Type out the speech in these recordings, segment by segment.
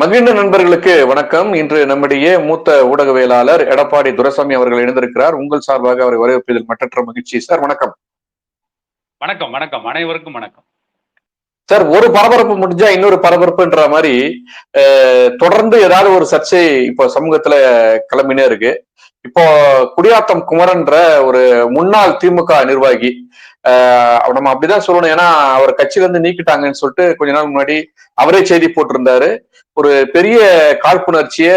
மகிழ்ந்த நண்பர்களுக்கு வணக்கம். இன்று நம்முடைய மூத்த ஊடகவியலாளர் எடப்பாடி துரைசாமி அவர்கள் இணைந்திருக்கிறார். உங்கள் சார்பாக அவரை வரவேற்பதில் மற்றற்ற மகிழ்ச்சி. சார் வணக்கம். வணக்கம் வணக்கம். அனைவருக்கும் வணக்கம். சார் ஒரு பரபரப்பு முடிஞ்சா இன்னொரு பரபரப்புன்ற மாதிரி தொடர்ந்து ஏதாவது ஒரு சர்ச்சை இப்போ சமூகத்துல கிளம்பினே இருக்கு. இப்போ குடியாத்தம் குமரன்ற ஒரு முன்னாள் திமுக நிர்வாகி நம்ம அப்படிதான் சொல்லணும். ஏன்னா அவர் கட்சியில இருந்து நீக்கிட்டாங்கன்னு சொல்லிட்டு கொஞ்ச நாள் முன்னாடி அவரே செய்தி போட்டிருந்தாரு. ஒரு பெரிய காழ்ப்புணர்ச்சிய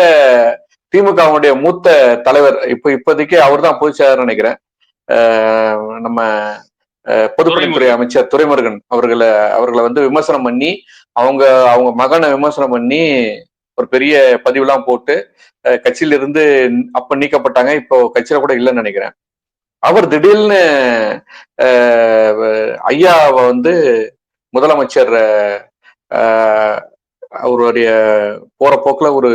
திமுகவுடைய மூத்த தலைவர் இப்ப இப்போதைக்கு அவர் தான் பொதுச் செயலாளர் நினைக்கிறேன். நம்ம பொதுப்பணித்துறை அமைச்சர் துரைமுருகன் அவர்களை அவர்களை வந்து விமர்சனம் பண்ணி அவங்க அவங்க மகனை விமர்சனம் பண்ணி ஒரு பெரிய பதிவுலாம் போட்டு அஹ், கட்சியில இருந்து அப்ப நீக்கப்பட்டாங்க. இப்போ கட்சியில கூட இல்லைன்னு நினைக்கிறேன். அவர் திடீர்னு ஐயாவை வந்து முதலமைச்சர் அவருடைய போற போக்குல ஒரு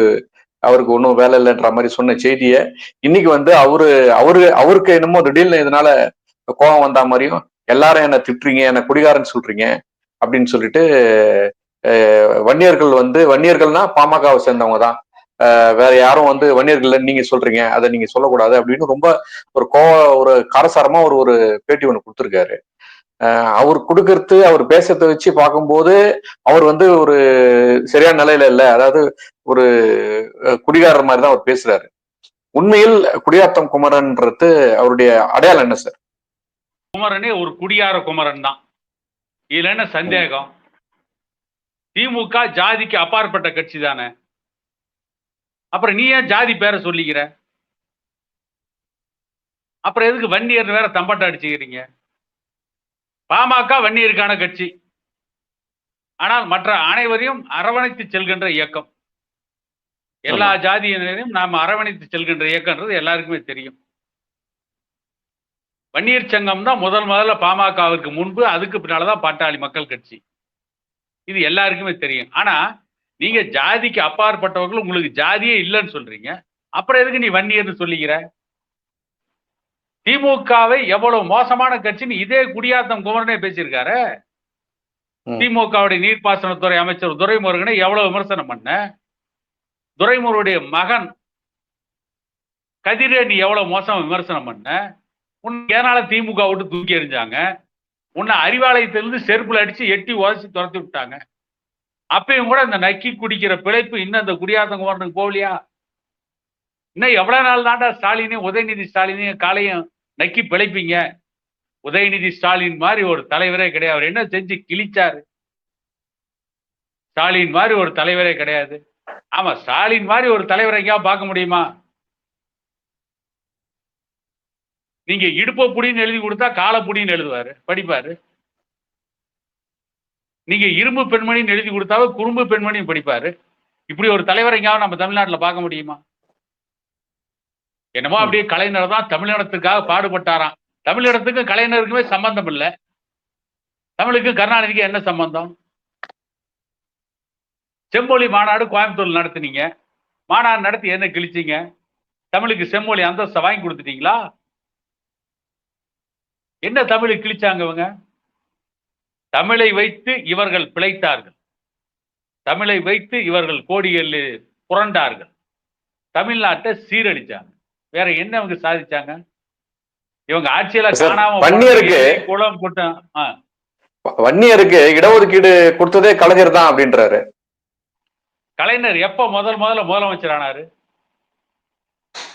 அவருக்கு ஒன்றும் வேலை இல்லைன்ற மாதிரி சொன்ன செய்தியை இன்னைக்கு வந்து அவரு அவரு அவருக்கு என்னமோ திடீர்னு இதனால கோபம் வந்தா மாதிரியும் எல்லாரும் என்ன திட்டுறீங்க என்ன குடிகாரன்னு சொல்றீங்க அப்படின்னு சொல்லிட்டு வன்னியர்கள் வந்து வன்னியர்கள்னா பாமகவை சேர்ந்தவங்க தான். வேற யாரும் வந்து வன்னியர்கள் நீங்க சொல்றீங்க அதை நீங்க சொல்லக்கூடாது அப்படின்னு ரொம்ப ஒரு கோ ஒரு காரசாரமா ஒரு ஒரு பேட்டி ஒன்று கொடுத்துருக்காரு. அவர் கொடுக்கறது அவர் பேசுறதை வச்சு பார்க்கும்போது அவர் வந்து ஒரு சரியான நிலையில இல்ல. அதாவது ஒரு குடிகாரர் மாதிரி தான் அவர் பேசுறாரு. உண்மையில் குடியாத்தம் குமரன்றது அவருடைய அடையாளம் என்ன சார்? குமரனே ஒரு குடியார குமரன் தான். இதுல என்ன சந்தேகம்? திமுக ஜாதிக்கு அப்பாற்பட்ட கட்சி தானே. அப்புறம் நீ ஏன் ஜாதி பேரை சொல்லிக்கிற. அப்புறம் எதுக்கு வன்னியர் வேற தம்பட்டம் அடிச்சுக்கிறீங்க? பாமக வன்னியருக்கான கட்சி. ஆனால் மற்ற அனைவரையும் அரவணைத்து செல்கின்ற இயக்கம். எல்லா ஜாதியினரையும் நாம் அரவணைத்து செல்கின்ற இயக்கம்ன்றது எல்லாருக்குமே தெரியும். வன்னியர் சங்கம் தான் முதல் முதல்ல பாமகவிற்கு முன்பு அதுக்கு பின்னாலதான் பாட்டாளி மக்கள் கட்சி. இது எல்லாருக்குமே தெரியும். ஆனா நீங்க ஜாதிக்கு அப்பாற்பட்டவர்கள் உங்களுக்கு ஜாதியே இல்லைன்னு சொல்றீங்க. அப்புறம் எதுக்கு நீ வன்னியர்னு சொல்லிக்கிற திமுகவை எவ்வளவு மோசமான கட்சின்னு இதே குடியாத்தம் குமரனே பேசியிருக்காரு. திமுகவுடைய நீர்ப்பாசனத்துறை அமைச்சர் துரைமுருகனை எவ்வளவு விமர்சனம் பண்ண? துரைமுருடைய மகன் கதிரை நீ எவ்வளவு மோசம் விமர்சனம் பண்ண? உன் ஏனால திமுக விட்டு தூக்கி எறிஞ்சாங்க? உன்னை அறிவாலயத்திலிருந்து செருப்புல அடிச்சு எட்டி உதச்சி துரத்தி விட்டாங்க. அப்பயும் கூட இந்த நக்கி குடிக்கிற பிழைப்பு இன்னும் இந்த குடியாத்தம் குமரனுக்கு போகலையா? இன்னும் எவ்வளவு நாள் தாண்டா ஸ்டாலினையும் உதயநிதி ஸ்டாலினையும் காலையும் நக்கி பிழைப்பீங்க? உதயநிதி ஸ்டாலின் மாதிரி ஒரு தலைவரே கிடையாது. அவர் என்ன செஞ்சு கிழிச்சாரு? ஸ்டாலின் மாதிரி ஒரு தலைவரே கிடையாது. ஆமா ஸ்டாலின் மாதிரி ஒரு தலைவரை எங்கேயாவது பார்க்க முடியுமா? நீங்க இடுப்ப புடின்னு எழுதி கொடுத்தா காலை புடின்னு எழுதுவாரு. படிப்பாரு. நீங்க இரும்பு பெண்மணின்னு எழுதி கொடுத்தாவே குறும்பு பெண்மணியும் படிப்பாரு. இப்படி ஒரு தலைவர் எங்கேயாவது நம்ம தமிழ்நாட்டில் பார்க்க முடியுமா? என்னமோ அப்படியே கலைஞர் தான் தமிழினத்துக்காக பாடுபட்டாராம். தமிழினத்துக்கும் கலைஞருக்குமே சம்பந்தம் இல்லை. தமிழுக்கு கருணாநிதிக்கு என்ன சம்பந்தம்? செம்மொழி மாநாடு கோயம்புத்தூர் நடத்துனீங்க. மாநாடு நடத்தி என்ன கிழிச்சீங்க? தமிழுக்கு செம்மொழி அந்தஸ்தை வாங்கி கொடுத்துட்டீங்களா? என்ன தமிழை கிழிச்சாங்க இவங்க? தமிழை வைத்து இவர்கள் பிழைத்தார்கள். தமிழை வைத்து இவர்கள் கோடிகள் புரண்டார்கள். தமிழ்நாட்டை சீரழிச்சாங்க. வேற என்ன இவங்க சாதிச்சாங்க? இவங்க ஆட்சியில காணாம வன்னியருக்கு- குளம் கூட்டம் வன்னியருக்கு இடஒதுக்கீடு கொடுத்ததே கலைஞர் தான் அப்படின்றாரு. கலைஞர் எப்ப முதல் முதல்ல முதலமைச்சர் ஆனாரு?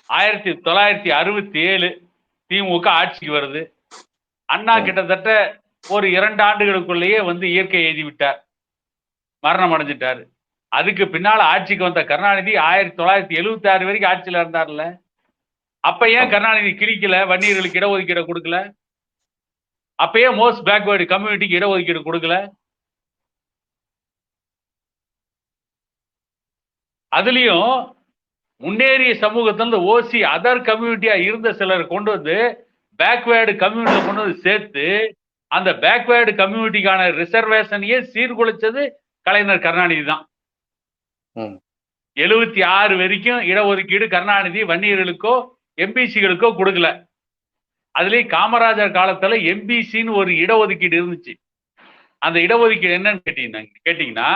ஆயிரத்தி தொள்ளாயிரத்தி அறுபத்தி ஏழு திமுக ஆட்சிக்கு வருது. அண்ணா. கிட்டத்தட்ட ஒரு இரண்டு ஆண்டுகளுக்குள்ளேயே வந்து இயற்கை எழுதி விட்டார் மரணம் அடைஞ்சிட்டாரு. அதுக்கு பின்னால ஆட்சிக்கு வந்த கருணாநிதி ஆயிரத்தி தொள்ளாயிரத்தி எழுபத்தி ஆறு வரைக்கும் ஆட்சியில இருந்தார்ல அப்ப ஏன் கருணாநிதி கிழிக்கல? வன்னியர்களுக்கு இடஒதுக்கீடு கொடுக்கல? அப்ப ஏன் மோஸ்ட் பேக்வேர்டு கம்யூனிட்டிக்கு இடஒதுக்கீடு கொடுக்கல? அதுலயும் முன்னேறிய சமூகத்துல ஓசி அதர் கம்யூனிட்டியா இருந்த சிலர் கொண்டு வந்து பேக்வேர்டு கம்யூனிட்டியில கொண்டு வந்து சேர்த்து அந்த பேக்வேர்டு கம்யூனிட்டிக்கான ரிசர்வேஷனையே சீர்குலைச்சது கலைஞர் கருணாநிதி தான். எழுபத்தி ஆறு வரைக்கும் இடஒதுக்கீடு கருணாநிதி வன்னியர்களுக்கோ எம்பிசிகளுக்கோ கொடுக்கல. அதுலயும் காமராஜர் காலத்துல எம்பிசின்னு ஒரு இடஒதுக்கீடு இருந்துச்சு. அந்த இடஒதுக்கீடு என்னன்னு கேட்டீங்கன்னா கேட்டீங்கன்னா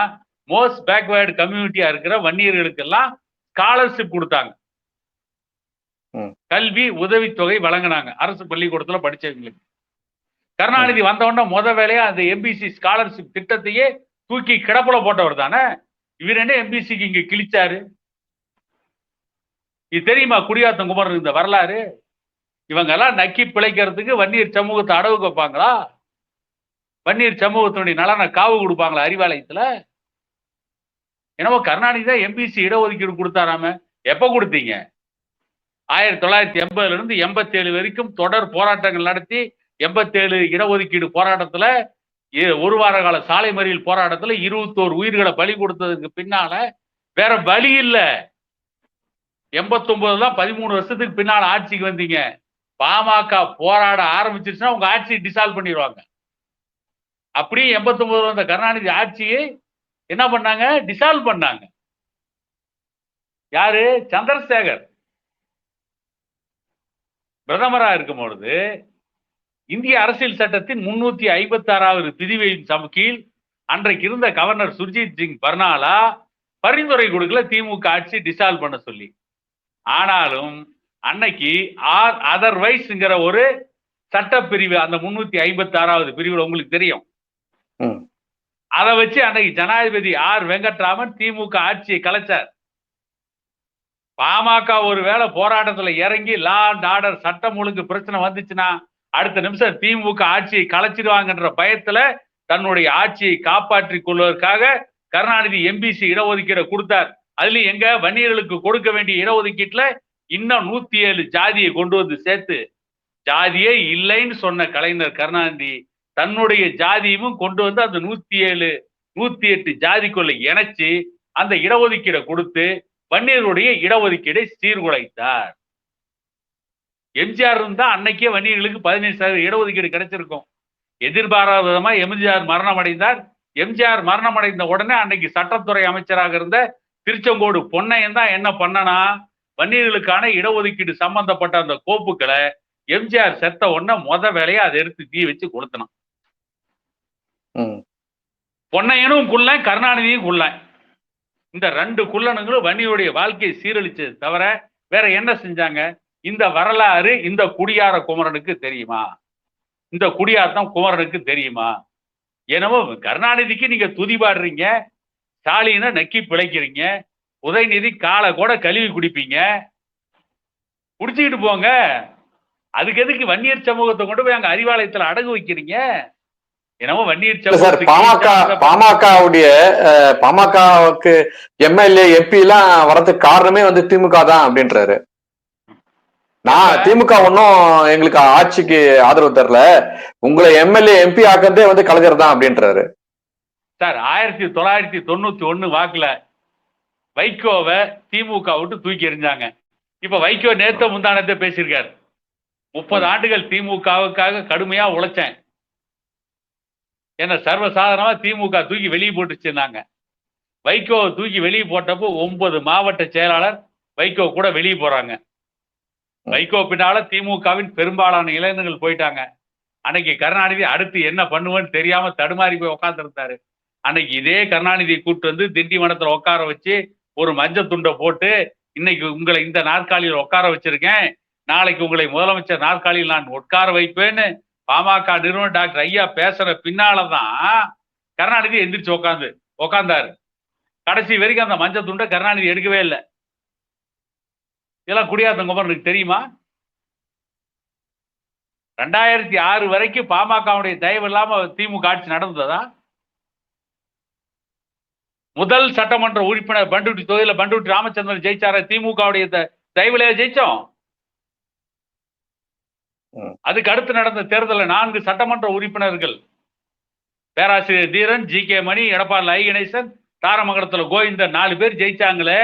மோஸ்ட் பேக்வேர்டு கம்யூனிட்டியா இருக்கிற வன்னியர்களுக்கெல்லாம் ஸ்காலர்ஷிப் கொடுத்தாங்க. கல்வி உதவித்தொகை வழங்கினாங்க. அரசு பள்ளிக்கூடத்துல படிச்சவங்களுக்கு. கருணாநிதி வந்தவொடனே முத வேலையா அந்த எம்பிசி ஸ்காலர்ஷிப் திட்டத்தையே தூக்கி கிடப்புல போட்டவர் தானே? இவர் என்ன எம்பிசிக்கு இங்க கிழிச்சாரு? இது தெரியுமா குடியாத்தம் குமரன் இந்த வரலாறு? இவங்க எல்லாம் நக்கி பிழைக்கிறதுக்கு வன்னியர் சமூகத்தை அடவு வைப்பாங்களா? வன்னியர் சமூகத்தினுடைய நலனை காவு கொடுப்பாங்களா அறிவாலயத்துல? என்னமோ கருணாநிதி தான் எம்பிசி இடஒதுக்கீடு கொடுத்தாராம. எப்ப கொடுத்தீங்க? ஆயிரத்தி தொள்ளாயிரத்தி எண்பதுல இருந்து எண்பத்தேழு வரைக்கும் தொடர் போராட்டங்கள் நடத்தி எண்பத்தேழு இடஒதுக்கீடு போராட்டத்துல ஒரு வார கால சாலை மறியல் போராட்டத்துல இருபத்தோரு உயிர்களை பலி கொடுத்ததுக்கு பின்னால வேற வழி இல்லை. எண்பத்தொன்பதுல தான் பதிமூணு வருஷத்துக்கு பின்னால ஆட்சிக்கு வந்தீங்க. பாமக போராட ஆரம்பிச்சிருச்சுன்னா உங்க ஆட்சியை டிசால்வ் பண்ணிடுவாங்க அப்படியே எண்பத்தொன்பதுல வந்த கருணாநிதி ஆட்சியை என்ன பண்ணாங்க? டிசால்வ் பண்ணாங்க. யாரு? சந்திரசேகர். பிரதமரா இருக்கும் பொழுது இந்திய அரசியல் சட்டத்தின் முன்னூத்தி ஐம்பத்தி ஆறாவது பிரிவின் கீழ் அன்றைக்கு இருந்த கவர்னர் சுர்ஜித் சிங் பர்னாலா பரிந்துரை கொடுக்கல திமுக ஆட்சி டிசால்வ் பண்ண சொல்லி. ஆனாலும் அன்னைக்கு ஆர் அதர்வைஸ்ங்கிற ஒரு சட்டப்பிரிவு அந்த முன்னூத்தி ஐம்பத்தி ஆறாவது பிரிவுல உங்களுக்கு தெரியும். அதை வச்சு அன்னைக்கு ஜனாதிபதி ஆர் வெங்கட்ராமன் திமுக ஆட்சியை கலைச்சார். பாமக ஒருவேளை போராட்டத்துல இறங்கி லா அண்ட் ஆர்டர் சட்டம் ஒழுங்கு பிரச்சனை வந்துச்சுன்னா அடுத்த நிமிஷம் திமுக ஆட்சியை கலைச்சிடுவாங்கன்ற பயத்துல தன்னுடைய ஆட்சியை காப்பாற்றிக் கொள்வதற்காக கருணாநிதி எம்பிசி இடஒதுக்கீடை கொடுத்தார். அதுல எங்க வன்னியர்களுக்கு கொடுக்க வேண்டிய இடஒதுக்கீட்டுல இன்னும் நூத்தி ஏழு ஜாதியை கொண்டு வந்து சேர்த்து ஜாதியே இல்லைன்னு சொன்ன கலைஞர் கருணாநிதி தன்னுடைய ஜாதியும் கொண்டு வந்து அந்த நூத்தி ஏழு நூத்தி எட்டு ஜாதிக்குள்ள இணைச்சு அந்த இடஒதுக்கீடை கொடுத்து வன்னியருடைய இடஒதுக்கீடை சீர்குலைத்தார். எம்ஜிஆர் இருந்தா அன்னைக்கே வன்னியர்களுக்கு பதினேழு சதவீத இடஒதுக்கீடு கிடைச்சிருக்கும். எதிர்பாராத விதமா எம்ஜிஆர் மரணம் அடைந்தார் எம்ஜிஆர் மரணம் அடைந்த உடனே அன்னைக்கு சட்டத்துறை அமைச்சராக இருந்த திருச்செங்கோடு பொன்னையன் தான் என்ன பண்ணனா வன்னியர்களுக்கான இடஒதுக்கீடு சம்பந்தப்பட்ட அந்த கோப்புக்களை எம்ஜிஆர் செத்த உடனே முத வேலையா அதை எடுத்து தீ வச்சு கொளுத்தினான். பொன்னையனும் குள்ளன் கருணாநிதியும் குள்ளன் இந்த ரெண்டு குள்ளனுங்களும் வன்னியுடைய வாழ்க்கையை சீரழிச்சது தவிர வேற என்ன செஞ்சாங்க? இந்த வரலாறு இந்த குடியார குமரனுக்கு தெரியுமா? இந்த குடியாத்தம் குமரனுக்கு தெரியுமா? என்னமோ கருணாநிதிக்கு நீங்க துதி பாடுறீங்க ஸ்டாலினை நக்கி பிழைக்கிறீங்க உதயநிதி காலை கூட கழுவி குடிப்பீங்க. குடிச்சுக்கிட்டு போங்க. அதுக்கு எதுக்கு வன்னியர் சமூகத்தை கொண்டு போய் அங்க அறிவாலயத்துல அடகு வைக்கிறீங்க? என்னமோ வன்னியர் பாமக பாமகவுடைய பாமகவுக்கு எம்எல்ஏ எம்பி எல்லாம் வரதுக்கு காரணமே வந்து திமுக தான் அப்படின்றாரு. நான் திமுக ஒன்னும் எங்களுக்கு ஆட்சிக்கு ஆதரவு தரல. உங்களை எம்எல்ஏ எம்பி ஆக்கிறதே வந்து கலைஞர் தான் அப்படின்றாரு. சார் ஆயிரத்தி தொள்ளாயிரத்தி தொண்ணூத்தி ஒண்ணு வாக்குல வைகோவை திமுக விட்டு தூக்கி எறிஞ்சாங்க. இப்ப வைகோ நேத்த முந்தானத்தை பேசியிருக்காரு. முப்பது ஆண்டுகள் திமுகவுக்காக கடுமையா உழைச்சேன். என்ன சர்வசாதாரணமா திமுக தூக்கி வெளியே போட்டுச்சுன்னாங்க. வைகோவை தூக்கி வெளியே போட்டப்போ ஒன்பது மாவட்ட செயலாளர் வைகோ கூட வெளியே போறாங்க. வைகோ பின்னால திமுகவின் பெரும்பாலான இளைஞர்கள் போயிட்டாங்க. அன்னைக்கு கருணாநிதி அடுத்து என்ன பண்ணுவேன்னு தெரியாம தடுமாறி போய் உட்காந்துருந்தாரு அன்னைக்கு இதே கருணாநிதியை கூட்டு வந்து திண்டிவனத்துல உட்கார வச்சு ஒரு மஞ்சள் துண்டை போட்டு இன்னைக்கு உங்களை இந்த நாற்காலியில் உட்கார வச்சிருக்கேன். நாளைக்கு உங்களை முதலமைச்சர் நாற்காலியில் நான் உட்கார வைப்பேன்னு பாமக நிறுவனர் டாக்டர் ஐயா பேசுற பின்னாலதான் கருணாநிதி எந்திரிச்சு உட்காந்து உட்காந்தாரு கடைசி வரைக்கும் அந்த மஞ்சள் துண்டை கருணாநிதி எடுக்கவே இல்லை. இதெல்லாம் குடியாத்தம் குமரனுக்கு தெரியுமா? ரெண்டாயிரத்தி ஆறு வரைக்கும் பாமகவுடைய தயவு இல்லாம திமுக ஆட்சி நடந்ததா? முதல் சட்டமன்ற உறுப்பினர் பண்டுட்டி தொகுதியில பண்டுட்டி ராமச்சந்திரன் ஜெயிச்சார? திமுகவுடைய தயவுல ஜெயிச்சோம். அதுக்கு அடுத்து நடந்த தேர்தலில் நான்கு சட்டமன்ற உறுப்பினர்கள் பேராசிரியர் Dheeran G K Mani Edappadi I Ganesan தாரமங்கலத்துல Govindan நாலு பேர் ஜெயிச்சாங்களே.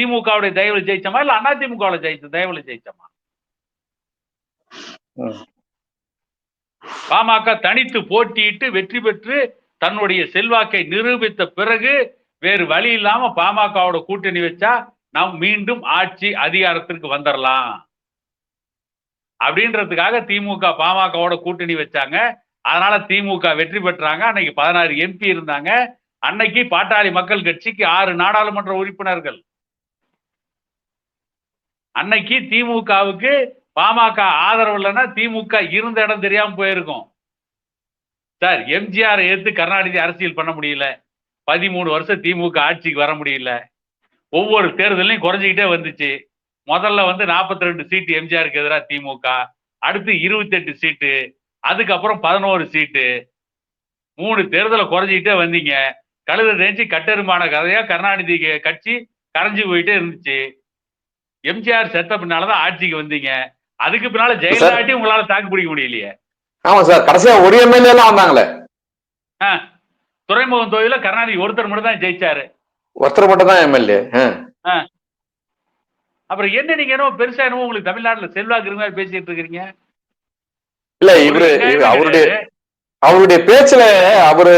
திமுகவுடைய தயவுல ஜெயிச்சோமா இல்ல அண்ணா திமுகவுல ஜெயிச்ச தயவுல ஜெயிச்சோமா. பாமக தனித்து போட்டியிட்டு வெற்றி பெற்று தன்னுடைய செல்வாக்கை நிரூபித்த பிறகு வேறு வழி இல்லாம பாமகவோட கூட்டணி வச்சா நாம் மீண்டும் ஆட்சி அதிகாரத்திற்கு வந்துடலாம் அப்படின்றதுக்காக திமுக பாமகவோட கூட்டணி வச்சாங்க. அதனால திமுக வெற்றி பெற்றாங்க. அன்னைக்கு பதினாறு எம்பி இருந்தாங்க. அன்னைக்கு பாட்டாளி மக்கள் கட்சிக்கு ஆறு நாடாளுமன்ற உறுப்பினர்கள். அன்னைக்கு திமுகவுக்கு பாமக ஆதரவு இல்லைன்னா திமுக இருந்த இடம் தெரியாம போயிருக்கும். சார் எம்ஜிஆரை ஏற்று கருணாநிதி அரசியல் பண்ண முடியல. பதிமூணு வருஷம் திமுக ஆட்சிக்கு வர முடியல. ஒவ்வொரு தேர்தலையும் குறைஞ்சிக்கிட்டே வந்துச்சு. முதல்ல வந்து 42 ரெண்டு சீட்டு எம்ஜிஆருக்கு எதிராக திமுக. அடுத்து 28 சீட்டு. அதுக்கப்புறம் பதினோரு சீட்டு. மூணு தேர்தலை குறைஞ்சிக்கிட்டே வந்தீங்க. கழுத தேஞ்சி கட்டெருமான கதையா கருணாநிதி கட்சி கரைஞ்சி போயிட்டே இருந்துச்சு. எம்ஜிஆர் செத்த பின்னாலதான் ஆட்சிக்கு வந்தீங்க. அதுக்கு பின்னால ஜெயலலிதாட்டி உங்களால தாக்கு பிடிக்க முடியலையே. ஆமா சார். கடைசியா ஒரு எம்எல்ஏ எல்லாம் வந்தாங்களே. துறைமுகம் தொகுதியில கருணாநிதி ஒருத்தர் மட்டும் தான் ஜெயிச்சாரு. ஒருத்தர் மட்டும் தான் எம்எல்ஏ. அப்புறம் என்ன நீங்க என்னவோ பெருசா என்னவோ உங்களுக்கு தமிழ்நாட்டுல செல்வாக்கு இருக்க மாதிரி பேசிட்டு இருக்கிறீங்க? இல்ல இவரு அவருடைய. அவருடைய பேச்சுல அவரு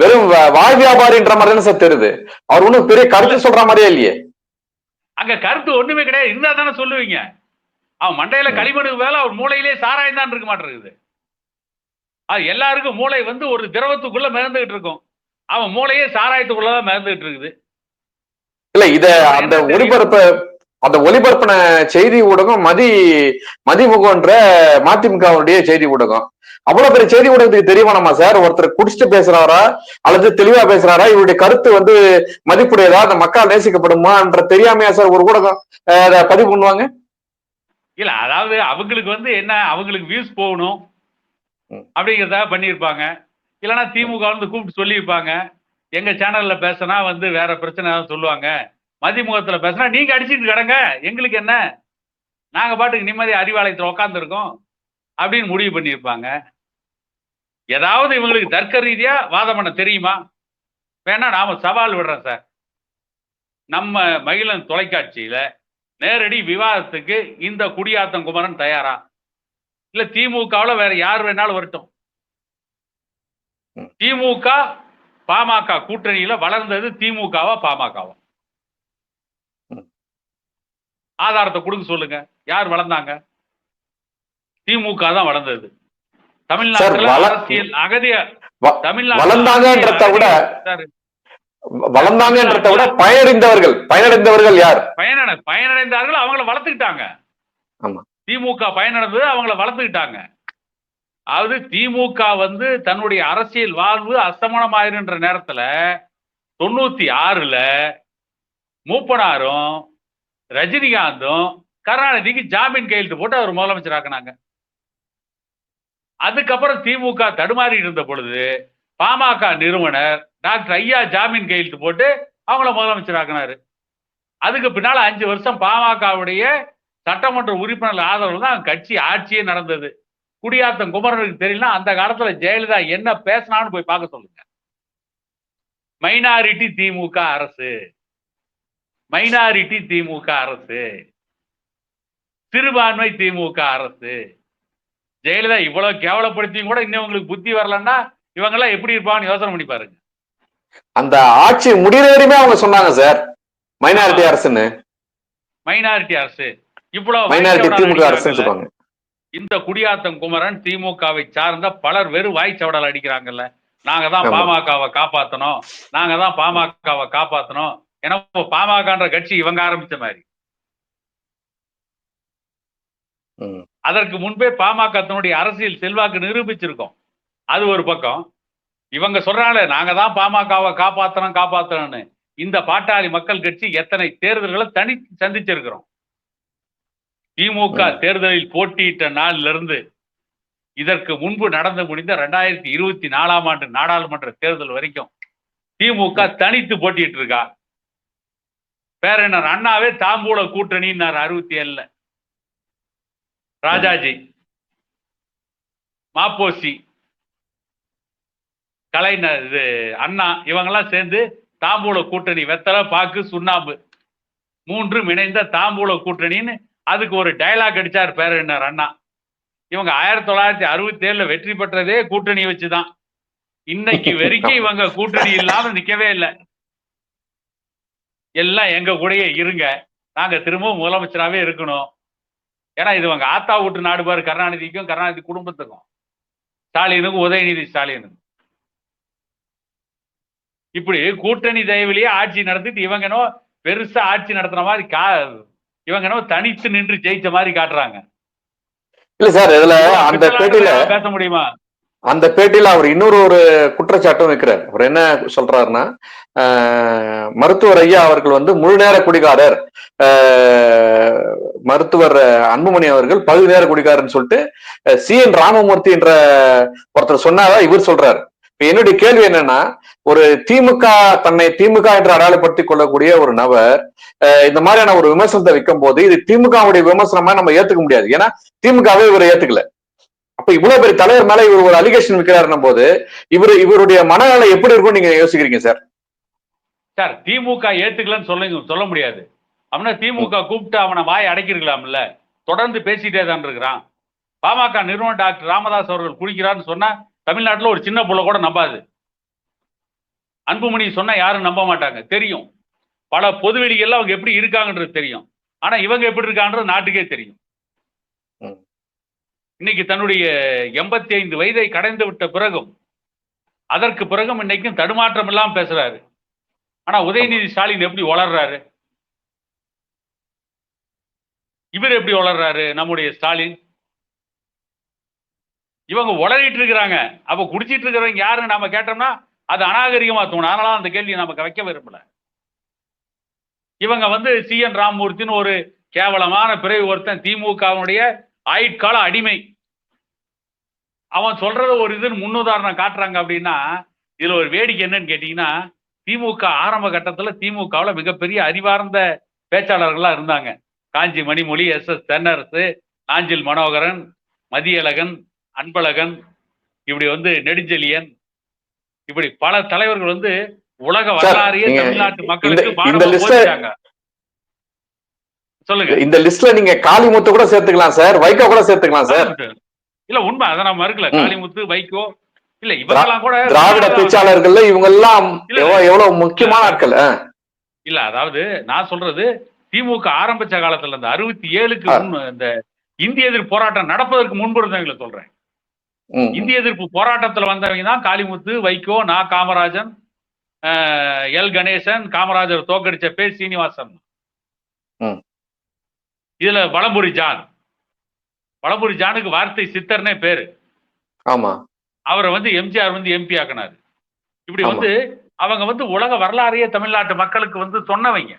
வெறும் வாய் வியாபாரின்ற மாதிரி தானே சார் தெரியுது. அவர் ஒண்ணும் பெரிய கருத்து சொல்ற மாதிரியே இல்லையே. அங்க கருத்து ஒண்ணுமே கிடையாது. இருந்தா தானே சொல்லுவீங்க. அவன் மண்டையில. களிமண்ணுக்கு வேலை அவர் மூளையிலே சாராயம் தான் இருக்க மாட்டேங்குது. அது எல்லாருக்கும் மூளை வந்து ஒரு திரவத்துக்குள்ள மிதந்துகிட்டு இருக்கும். அவன் மூளையே சாராயத்துக்குள்ளதான் மிதந்துகிட்டு இருக்குது. இல்ல இத அந்த? ஒளிபரப்ப அந்த ஒளிபரப்பின செய்தி ஊடகம் மதி மதிமுகன்ற மதிமுகவுடைய செய்தி ஊடகம். அவ்வளவு பெரிய செய்தி ஊடகத்துக்கு தெரியுமானமா சார்? ஒருத்தர் குடிச்சிட்டு பேசுறாரா? அல்லது தெளிவா பேசுறாரா? இவருடைய கருத்து வந்து மதிப்புடையதா? அந்த மக்கள் நேசிக்கப்படுமான்ற தெரியாமையா சார் ஒரு ஊடகம் அதை பதிவு பண்ணுவாங்க? இல்ல அதாவது அவங்களுக்கு வந்து என்ன அவங்களுக்கு வியூஸ் போகணும் அப்படிங்கிறத அப்படிங்கிறதா பண்ணியிருப்பாங்க. இல்லைன்னா திமுக வந்து கூப்பிட்டு சொல்லியிருப்பாங்க. எங்க சேனல்ல பேசினா வந்து வேற பிரச்சனை ஏதாவது சொல்லுவாங்க. மதிமுகத்துல பேசினா நீங்க அடிச்சுட்டு கிடங்க. எங்களுக்கு என்ன? நாங்க பாட்டுக்கு நிம்மதி அறிவாலயத்தில் உட்காந்துருக்கோம் அப்படின்னு முடிவு பண்ணியிருப்பாங்க. ஏதாவது இவங்களுக்கு தர்க்க ரீதியா வாதம் பண்ண தெரியுமா? வேணா நாம சவால் விடுறோம் சார். நம்ம மகிழன் தொலைக்காட்சியில நேரடி விவாதத்துக்கு இந்த குடியாத்தம் குமரன் தயாரா? இல்ல திமுகவுல வேற யார் வேணாலும் வரட்டும். திமுக பாமக கூட்டணியில வளர்ந்தது திமுகவா பாமகவா. ஆதாரத்தை கொடுக்க சொல்லுங்க. யார் வளர்ந்தாங்க? திமுக தான் வளர்ந்தது. தமிழ்நாட்டுல அரசியல் அகதிய வளர்ந்தாங்கன்றத விட வளர்ந்தாங்கன்றத விட பயனடைந்தவர்கள் பயனடைந்தவர்கள் யார்? பயனடை பயனடைந்தார்கள் அவங்கள வளர்த்துக்கிட்டாங்க. திமுக பயனடைந்தது அவங்கள வளர்த்துக்கிட்டாங்க. அதாவது திமுக வந்து தன்னுடைய அரசியல் வாழ்வு அஸ்தமனமாயிருன்ற நேரத்துல தொண்ணூத்தி ஆறுல மூப்பனாரும் ரஜினிகாந்தும் கருணாநிதிக்கு ஜாமீன் கையெழுத்து போட்டு அவர் முதலமைச்சர் ஆக்குனாங்க. அதுக்கப்புறம் திமுக தடுமாறி இருந்த பொழுது பாமக நிறுவனர் டாக்டர் ஐயா ஜாமீன் கையெழுத்து போட்டு அவங்கள முதலமைச்சராக்குனாரு அதுக்கு பின்னால அஞ்சு வருஷம் பாமகவுடைய சட்டமன்ற உறுப்பினர் ஆதரவு தான் கட்சி ஆட்சியே நடந்தது. குடியாத்தம் குமரனுக்கு தெரியல அந்த காலத்துல ஜெயலலிதா என்ன பேசினான்னு போய் பார்க்க சொல்லுங்க. மைனாரிட்டி திமுக அரசு. மைனாரிட்டி திமுக அரசு. சிறுபான்மை திமுக அரசு. ஜெயலலிதா இவ்வளவு கேவலப்படுத்தியும் கூட இன்னும் உங்களுக்கு புத்தி வரலன்னா இவங்க எல்லாம் எப்படி இருப்பாங்கன்னு யோசனை பண்ணி பாருங்க. அந்த ஆட்சி முடிகிற வரையுமே அவங்க சொன்னாங்க சார். மைனாரிட்டி அரசுன்னு. மைனாரிட்டி அரசு. இவ்வளவு மைனாரிட்டி திமுக. சொல்லுவாங்க. இந்த குடியாத்தம் குமரன் திமுகவை சார்ந்த பலர் வெறும் வாய்ச்சவடால் அடிக்கிறாங்கல்ல. நாங்க தான். பாமகவை காப்பாத்தணும். நாங்க தான் பாமகவை காப்பாத்தணும். ஏன்னா பாமகன்ற கட்சி இவங்க ஆரம்பிச்ச மாதிரி. அதற்கு முன்பே பாமக தன்னுடைய அரசியல் செல்வாக்கு நிரூபிச்சிருக்கோம். அது ஒரு பக்கம். இவங்க சொல்றாங்களே நாங்க தான் பாமகவை காப்பாத்தணும் காப்பாத்தணும்னு. இந்த பாட்டாளி மக்கள் கட்சி எத்தனை தேர்தல்களை தனி சந்திச்சிருக்கிறோம். திமுக. தேர்தலில் போட்டியிட்ட நாளிலிருந்து இருந்து இதற்கு முன்பு நடந்து முடிந்த ரெண்டாயிரத்தி இருபத்தி நாலாம் ஆண்டு நாடாளுமன்ற தேர்தல் வரைக்கும் திமுக தனித்து போட்டிட்டு இருக்கா பேரனர் அண்ணாவே தாம்பூல கூட்டணின்னார் அறுபத்தி ஏழுல. ராஜாஜி மாப்போசி கலைஞர் இது அண்ணா இவங்கெல்லாம் சேர்ந்து தாம்பூல கூட்டணி வெத்தலை பாக்கு சுண்ணாம்பு மூன்றும் இணைந்த தாம்பூல கூட்டணின்னு அதுக்கு ஒரு டைலாக் அடிச்சார் பேரறிஞர் அண்ணா. இவங்க ஆயிரத்தி தொள்ளாயிரத்தி அறுபத்தி ஏழுல வெற்றி பெற்றதே கூட்டணி வச்சுதான். இன்னைக்கு வரைக்கும் இவங்க கூட்டணி இல்லாம நிக்கவே இல்லை. எல்லாம் எங்க கூடயே இருங்க. நாங்க திரும்பவும் முதலமைச்சராகவே இருக்கணும். ஏன்னா இது இவங்க ஆத்தா வீட்டு நாடு பாரு கருணாநிதிக்கும் கருணாநிதி குடும்பத்துக்கும். ஸ்டாலினுக்கும் உதயநிதி ஸ்டாலினுக்கும். இப்படி கூட்டணி தயவிலேயே ஆட்சி நடத்திட்டு இவங்கனோ பெருசா ஆட்சி நடத்துற மாதிரி கா இவங்கனோ தனித்து நின்று ஜெயிச்ச மாதிரி காட்டுறாங்க. இல்ல சார் இதுல அந்த பேட்டியில பேச முடியுமா? அந்த பேட்டியில அவர் இன்னொரு ஒரு குற்றச்சாட்டும் வைக்கிறார். அவர் என்ன சொல்றாருன்னா மருத்துவர் ஐயா அவர்கள் வந்து முழு நேர குடிகாரர். மருத்துவர் அன்புமணி அவர்கள் பகுதி நேர குடிகாரன்னு சொல்லிட்டு சி என் ராமமூர்த்தி என்ற ஒருத்தர் சொன்னாதான் இவர் சொல்றாரு. என்னுடைய கேள்வி என்னன்னா ஒரு திமுக தன்னை திமுக என்று அடையாளப்படுத்திக் கொள்ளக்கூடிய ஒரு நபர் இந்த மாதிரியான ஒரு விமர்சனத்தை வைக்கும் போது இது திமுகவுடைய விமர்சனமா நம்ம ஏத்துக்க முடியாது. ஏன்னா திமுகவே இவரை ஏத்துக்கல. அப்ப இவ்வளவு பெரிய தலைவர் மேல இவர் ஒரு அலிகேஷன் வைக்கிறாருன்னும் போது இவரு இவருடைய மனநிலை எப்படி இருக்கும் நீங்க யோசிக்கிறீங்க சார் சார் திமுக ஏத்துக்கலன்னு சொல்ல சொல்ல முடியாது. அப்படின்னா திமுக கூப்பிட்டு அவனை வாய் அடைக்கிருக்கலாம்ல தொடர்ந்து பேசிட்டே தான் இருக்கிறான். பாமக நிறுவனம் டாக்டர் ராமதாஸ் அவர்கள் குடிக்கிறான்னு சொன்னா தமிழ்நாட்டுல ஒரு சின்ன புள்ள கூட நம்பாது. அன்புமணி சொன்னா யாரும் நம்ப மாட்டாங்க. தெரியும். பல பொதுவெளிகள்ல அவங்க எப்படி இருக்காங்கன்றது தெரியும். ஆனா இவங்க எப்படி இருக்கான்றது நாட்டுக்கே தெரியும். இன்னைக்கு தன்னுடைய எண்பத்தி ஐந்து வயதை கடந்து விட்ட பிறகும் அதற்கு பிறகும் இன்னைக்கும் தடுமாற்றம் எல்லாம் பேசுறாரு. ஆனா உதயநிதி ஸ்டாலின் எப்படி வளர்றாரு? இவர் எப்படி வளர்றாரு? நம்முடைய ஸ்டாலின். இவங்க உளறிட்டு இருக்கிறாங்க. அப்ப குடிச்சிட்டு இருக்கிறவங்க யாருன்னு நாம கேட்டோம்னா அது அநாகரிகமா தோணும். அதனால அந்த கேள்வியை நமக்கு வைக்க விரும்பல. இவங்க வந்து சி என் ராமமூர்த்தின்னு ஒரு கேவலமான பிறகு ஒருத்தன் திமுகவினுடைய ஆயுட்கால அடிமை. அவன் சொல்றத ஒரு இதுன்னு முன்னுதாரணம் காட்டுறாங்க அப்படின்னா இதுல ஒரு வேடிக்கை என்னன்னு கேட்டீங்கன்னா திமுக ஆரம்ப கட்டத்துல திமுகவுல மிகப்பெரிய அறிவார்ந்த பேச்சாளர்கள்லாம் இருந்தாங்க. காஞ்சி மணிமொழி எஸ். எஸ். தென்னரசு நாஞ்சில் மனோகரன் மதியழகன் அன்பழகன் இப்படி வந்து நெடுஞ்செழியன் இப்படி பல தலைவர்கள் வந்து உலக வரலாறையே தமிழ்நாட்டு மக்களுக்கு சொல்லுங்க. இந்த லிஸ்ட்ல நீங்க காளிமுத்து கூட சேர்த்துக்கலாம் சார் வைகோ கூட சேர்த்துக்கலாம் சார். இல்ல உண்மை. அதை நான் மறுக்கல. காளிமுத்து வைகோ. இல்ல இவங்கெல்லாம் கூட திராவிட பேச்சாளர்கள்ல இவங்க எல்லாம் இல்ல. எவ்வளவு முக்கியமான ஆட்கள் இல்ல அதாவது நான் சொல்றது திமுக ஆரம்பிச்ச காலத்துல இந்த அறுபத்தி ஏழுக்கு இந்த இந்திய எதிர்ப்பு போராட்டம் நடப்பதற்கு முன்பு இருந்தவங்களை சொல்றேன். இந்திய எதிர்ப்பு போராட்டத்துல வந்தவங்க தான் காளிமுத்து வைகோ நா காமராஜன் எல். கணேசன் காமராஜர் தோக்கடிச்ச பே சீனிவாசன். இதுல வளம்புரி ஜான். வளம்புரி ஜானுக்கு வார்த்தை சித்தர்னே பேரு. ஆமா. அவரை வந்து எம்ஜிஆர் வந்து எம்பி ஆக்கினாரு. இப்படி. வந்து அவங்க வந்து உலக வரலாறையே தமிழ்நாட்டு மக்களுக்கு வந்து சொன்னவங்க.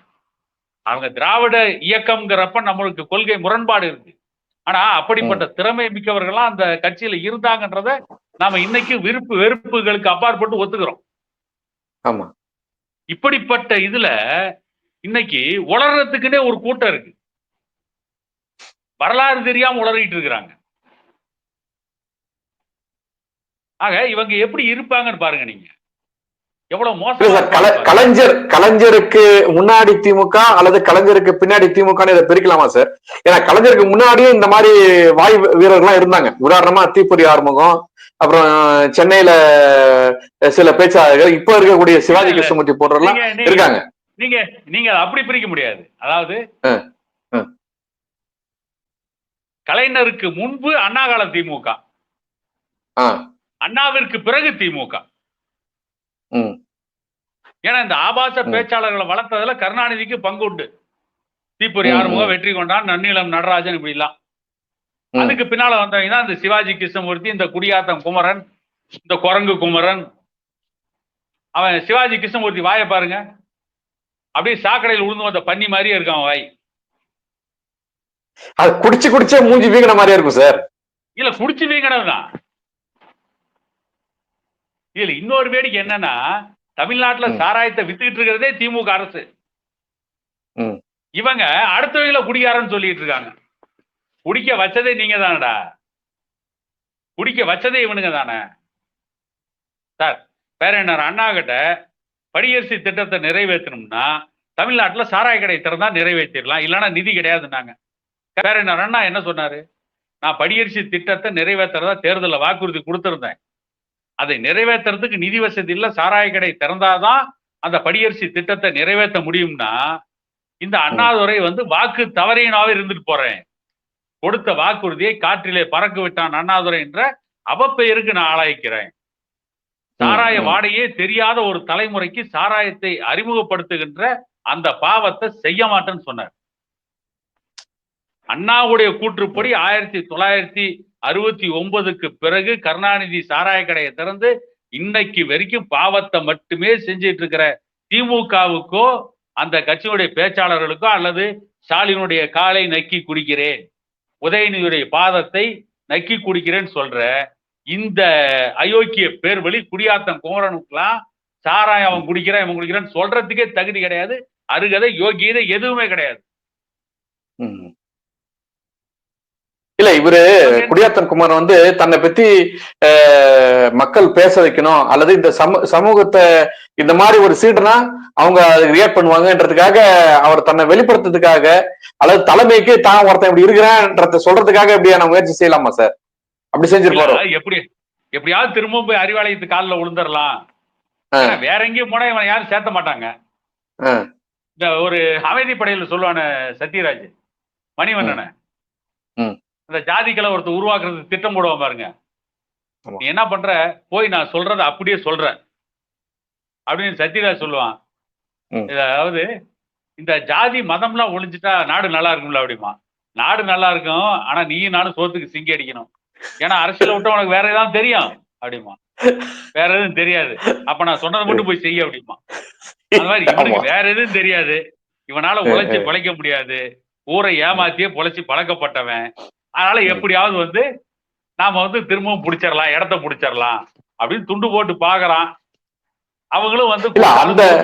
அவங்க திராவிட இயக்கம்ங்கிறப்ப நம்மளுக்கு கொள்கை முரண்பாடு இருக்கு. ஆனா அப்படிப்பட்ட திறமை மிக்கவர்கள்லாம் அந்த கட்சியில இருந்தாங்கன்றத நாம இன்னைக்கு விருப்பு வெறுப்புகளுக்கு அப்பாற்பட்டு ஒத்துக்கிறோம். ஆமா. இப்படிப்பட்ட இதுல இன்னைக்கு உளறதுக்குன்னே ஒரு கூட்டம் இருக்கு. வரலாறு தெரியாம உளறிட்டு இருக்கிறாங்க ஆக இவங்க எப்படி இருப்பாங்கன்னு பாருங்க நீங்க எவ்வளவு மோசமா. கலைஞர் கலைஞருக்கு முன்னாடி திமுக அல்லது கலைஞருக்கு பின்னாடி திமுக இதை பிரிக்கலாமா சார் ஏன்னா கலைஞருக்கு முன்னாடியே இந்த மாதிரி வாய் வீரர்கள்லாம் இருந்தாங்க உதாரணமா தீப்பொறி ஆறுமுகம் அப்புறம் சென்னையில சில பேச்சாளர்கள் இப்ப இருக்கக்கூடிய சிவாஜி. கிருஷ்ணமூர்த்தி நீங்க- இருக்காங்க நீங்க நீங்க அப்படி பிரிக்க முடியாது அதாவது. கலைஞருக்கு முன்பு அண்ணா திமுக. அண்ணாவிற்கு பிறகு திமுக. ஏன்னா இந்த ஆபாச. பேச்சாளர்களை வளர்த்ததுல கருணாநிதிக்கு பங்கு உண்டு. தீப்பொறி ம், ஆறுமுகம். வெற்றி கொண்டான் நன்னிலம் நடராஜன் இப்படி எல்லாம். அதுக்கு பின்னால வந்தவங்க தான் இந்த சிவாஜி கிருஷ்ணமூர்த்தி இந்த குடியாத்தம் குமரன் இந்த குரங்கு குமரன். அவன் சிவாஜி கிருஷ்ணமூர்த்தி வாயை பாருங்க. அப்படியே சாக்கடையில் உழுந்து வந்த பன்னி மாதிரியே இருக்கான் அவன் வாய். அது குடிச்சு குடிச்சே மூஞ்சி வீங்கின மாதிரியா இருக்கும் சார். இல்ல குடிச்சு வீங்கணும் தான் இதுல இன்னொரு வேடிக்கை என்னன்னா தமிழ்நாட்டுல. சாராயத்தை வித்துக்கிட்டு இருக்கிறதே திமுக அரசு. இவங்க அடுத்தவங்கள குடிகாரன்னு சொல்லிட்டு இருக்காங்க. குடிக்க வச்சதே நீங்க தானடா குடிக்க வச்சதே இவனுங்க தானே. சார் பேரண்ணர் அண்ணா கிட்ட படியரசி திட்டத்தை நிறைவேற்றணும்னா தமிழ்நாட்டுல சாராய கடை திறந்தா நிறைவேற்றிடலாம் இல்லைன்னா நிதி கிடையாதுன்னாங்க. அண்ணா என்ன சொன்னாரு? நான் படியரசி திட்டத்தை நிறைவேற்றுறதா தேர்தலில் வாக்குறுதி கொடுத்திருந்தேன். அதை நிறைவேற்றுறதுக்கு நிதி வசதி இல்லை சாராய கடை திறந்தாதான் அந்த படியரசி திட்டத்தை நிறைவேற்ற முடியும்னா இந்த அண்ணாதுரை வந்து வாக்கு தவறினாவே இருந்துட்டு போறேன். கொடுத்த வாக்குறுதியை காற்றிலே பறக்க விட்டான் அண்ணாதுரை என்ற அவப்பெயருக்கு நான் ஆளாய்க்கிறேன். சாராய. வாடையே தெரியாத ஒரு தலைமுறைக்கு சாராயத்தை அறிமுகப்படுத்துகின்ற அந்த பாவத்தை செய்ய மாட்டேன்னு சொன்னார். அண்ணாவுடைய கூற்றுப்படி ஆயிரத்தி தொள்ளாயிரத்தி அறுபத்தி ஒன்பதுக்கு பிறகு கருணாநிதி சாராய கடையை திறந்து இன்னைக்கு வரைக்கும் பாவத்தை மட்டுமே செஞ்சிட்டு இருக்கிற திமுகவுக்கோ அந்த கட்சியினுடைய பேச்சாளர்களுக்கோ அல்லது ஸ்டாலினுடைய காலை நக்கி குடிக்கிறேன் உதயநிதியுடைய பாதத்தை நக்கி குடிக்கிறேன்னு சொல்ற இந்த அயோக்கிய பேர் வழி குடியாத்தம் குமரனுக்கெல்லாம் சாராயம் அவன் குடிக்கிறான் இவன் குடிக்கிறான்னு சொல்றதுக்கே தகுதி கிடையாது அருகதை யோகியதை எதுவுமே கிடையாது. இல்ல இவரு குடியாத்தன் குமார் வந்து தன்னை பத்தி மக்கள் பேச வைக்கணும் அல்லது இந்த சமூ சமூகத்தை இந்த மாதிரி ஒரு சீடுனா அவங்க ரியாக்ட் பண்ணுவாங்கன்றதுக்காக அவர் தன்னை வெளிப்படுத்துறதுக்காக அல்லது தலைமைக்கு தான் ஒருத்தன் இப்படி இருக்கிறேன்றத சொல்றதுக்காக எப்படியான முயற்சி செய்யலாமா சார் அப்படி செஞ்சிருப்பாரோ இல்ல, எப்படி எப்படியாவது திரும்ப போய் அறிவாலயத்து காலில் விழுந்துடலாம். வேற எங்கேயும் போனா இவனை யாரும் சேர்த்த மாட்டாங்க. இந்த ஒரு அமைதி படையில சொல்லுவான சத்யராஜ் மணிவண்ணன. இந்த ஜாதிக்களை ஒருத்தர் உருவாக்குறது திட்டம் போடுவான் பாருங்க. நீ என்ன பண்ற? போய் நான் சொல்றதை அப்படியே சொல்றேன் அப்படின்னு சத்யராஜ் சொல்லுவான். அதாவது இந்த ஜாதி மதம்லாம் ஒழிஞ்சிட்டா நாடு நல்லா இருக்கும்ல அப்படிமா? நாடு நல்லா இருக்கும் ஆனா நீயும் நானும் சோத்துக்கு சிங்கி அடிக்கணும். ஏன்னா அரசியல விட்டு உனக்கு வேற ஏதாவது தெரியும் அப்படிமா. வேற எதுவும் தெரியாது. அப்ப நான் சொன்னதை மட்டும் போய் செய்ய அப்படிமா. அந்த மாதிரி இவனுக்கு. வேற எதுவும் தெரியாது. இவனால உழைச்சு. பிழைக்க முடியாது. ஊரை ஏமாத்தியே பொழைச்சு பழக்கப்பட்டவன். அதனால எப்படியாவது வந்து நாம வந்து திரும்பவும் பிடிச்சிடலாம் இடத்த பிடிச்சிடலாம் அப்படின்னு துண்டு போட்டு பாக்குறான். அவங்களும் வந்து அந்த-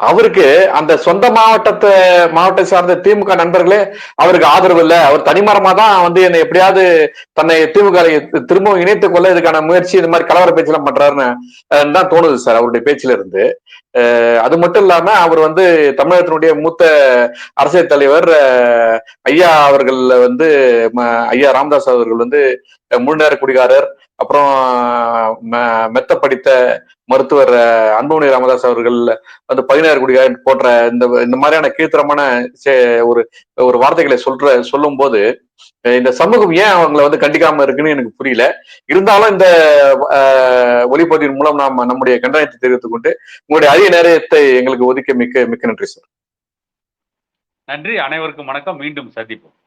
அவருக்கு அந்த சொந்த மாவட்டத்தை மாவட்டத்தை சார்ந்த திமுக நண்பர்களே அவருக்கு ஆதரவு இல்லை. அவர் தனிமரமா தான் வந்து என்னை எப்படியாவது தன்னை திமுக திரும்பவும் இணைத்து கொள்ள இதுக்கான முயற்சி இந்த மாதிரி கலவர பேச்செல்லாம் பண்றாருன்னு தான் தோணுது சார் அவருடைய பேச்சுல இருந்து அது மட்டும் இல்லாம அவர் வந்து தமிழகத்தினுடைய மூத்த அரசியல் தலைவர் ஐயா அவர்கள் வந்து ம- ஐயா ராமதாஸ் அவர்கள் வந்து முழுநேர முழு நேர குடிகாரர். அப்புறம் மெத்த படித்த மருத்துவர் அன்புமணி ராமதாஸ் அவர்கள் வந்து பதினாறு குடிகாரன் போன்ற இந்த இந்த மாதிரியான கீழ்த்தரமான சே- ஒரு ஒரு வார்த்தைகளை சொல்ற சொல்லும் போது இந்த சமூகம் ஏன் அவங்களை வந்து கண்டிக்காம இருக்குன்னு எனக்கு புரியல. இருந்தாலும் இந்த ஒளிப்பதிவின் மூலம் நாம் நம்முடைய கண்டனத்தை தெரிவித்துக் கொண்டு உங்களுடைய அதிக நேரத்தை எங்களுக்கு ஒதுக்க மிக்க மிக்க நன்றி சார். நன்றி. அனைவருக்கும் வணக்கம். மீண்டும் சந்திப்போம்.